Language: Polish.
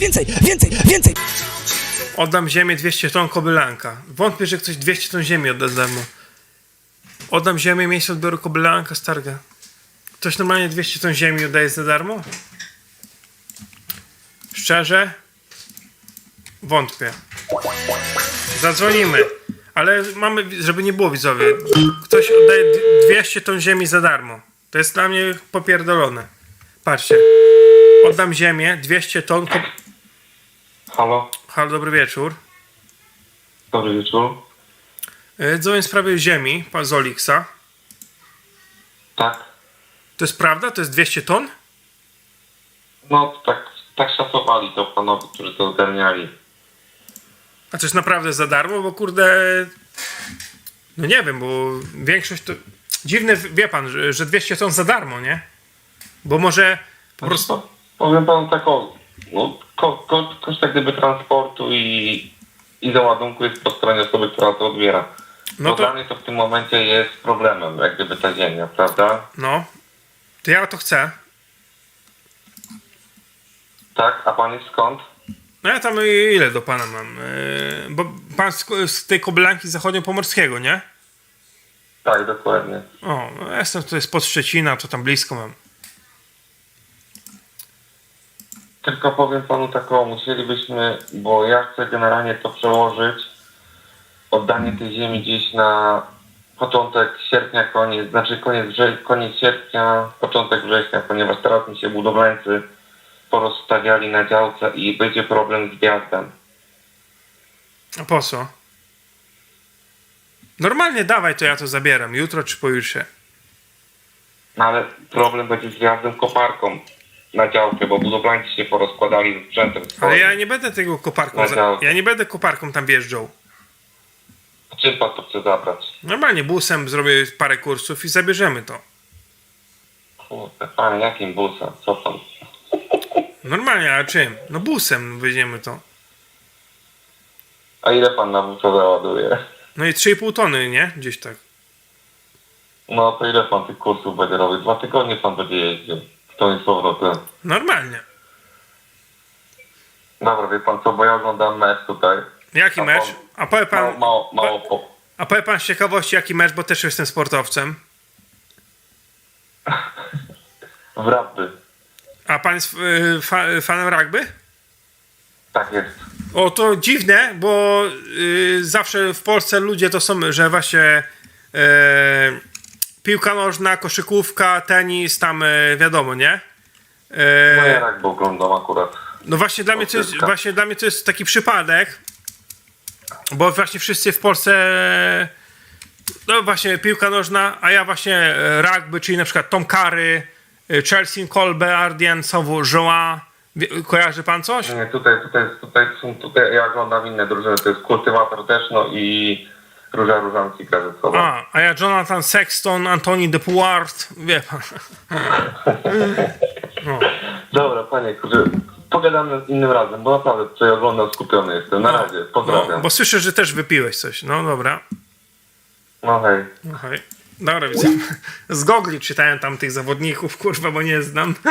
więcej, więcej, więcej. Oddam ziemię 200 ton kobylanka. Wątpię, że ktoś 200 ton ziemi odda za darmo. Oddam ziemię, miejsce odbioru kobylanka, starga. Ktoś normalnie 200 ton ziemi oddaje za darmo? Szczerze? Wątpię. Zadzwonimy. Ale mamy, żeby nie było widzowie. Ktoś oddaje d- 200 ton ziemi za darmo. To jest dla mnie popierdolone. Patrzcie. Oddam ziemię, 200 ton. Halo, Halo, dobry wieczór. dobry wieczór. E, Dzwonię w sprawie ziemi, pan z Oliksa. Tak, To jest prawda? To jest 200 ton? no tak, tak szacowali to panowie, którzy to ogarniali. A to jest naprawdę za darmo? Bo kurde... No nie wiem, bo większość to... Dziwne, wie pan, że- że 200 ton za darmo, nie? Bo może po prostu... Po- Powiem panu tak o, no, ko, ko, koszt jak gdyby transportu i, i załadunku jest po stronie osoby, która to odbiera. No to- Dla mnie to w tym momencie jest problemem, jak gdyby ta ziemia, prawda? No. To ja to chcę. Tak, a pan jest skąd? No ja tam ile do pana mam? E, Bo pan z, z tej kobylanki zachodnio-pomorskiego, nie? Tak, dokładnie. O, no ja jestem tutaj spod Szczecina, to tam blisko mam. Tylko powiem panu tak o, musielibyśmy, bo ja chcę generalnie to przełożyć, oddanie tej ziemi gdzieś na początek sierpnia, koniec, znaczy koniec, koniec sierpnia, początek września, ponieważ teraz mi się budowlańcy porozstawiali na działce i będzie problem z wjazdem. A po co? Normalnie dawaj, to ja to zabieram. Jutro czy pojutrze. No ale problem będzie z wjazdem koparką na działkę, bo budowlańcy się porozkładali ze sprzętem Ale ja nie będę tego koparką. Za... Ja nie będę koparką tam wjeżdżał. Czym pan to chce zabrać? Normalnie busem zrobię parę kursów i zabierzemy to. Kurde, panie, jakim busem? Co pan? Normalnie, a czym? No busem weźmiemy to. A ile pan na busa załaduje? No i 3,5 tony, nie? Gdzieś tak. No to ile pan tych kursów będzie robił? Dwa tygodnie pan będzie jeździł. To jest powrotem. Normalnie. Dobra, wie pan co, bo ja oglądam mecz tutaj. Jaki A mecz? pan- A powie Mało, pan, mało, mało po... a powie pan z ciekawości jaki mecz, bo też jestem sportowcem. w rugby. A pan jest y, fa, fanem rugby? Tak jest. O, to dziwne, bo y, zawsze w Polsce ludzie to są, że właśnie e, piłka nożna, koszykówka, tenis, tam e, wiadomo, nie? No ja E, rugby oglądam akurat. no właśnie dla, mnie to jest, Koszykówka. właśnie dla mnie to jest taki przypadek, bo właśnie wszyscy w Polsce no właśnie piłka nożna, a ja właśnie e, rugby, czyli na przykład Tom Curry, e, Chelsea Colbe, Ardian, Sowu, Joa. Wie- Kojarzy pan coś? Nie, tutaj, tutaj, tutaj są, tutaj ja oglądam inne drużyny. To jest kultywator też, no i Róża Różanki sobą. A, a ja Jonathan Sexton, Antoni de Puart, wie pan. Dobra, panie, kurczę, pogadamy innym razem, bo naprawdę tutaj oglądam skupiony jestem. Na razie, No, pozdrawiam. bo słyszę, że też wypiłeś coś. No dobra. No hej. No hej. Dobra, widzę. Z gogli czytałem tam tych zawodników, kurwa, bo nie znam.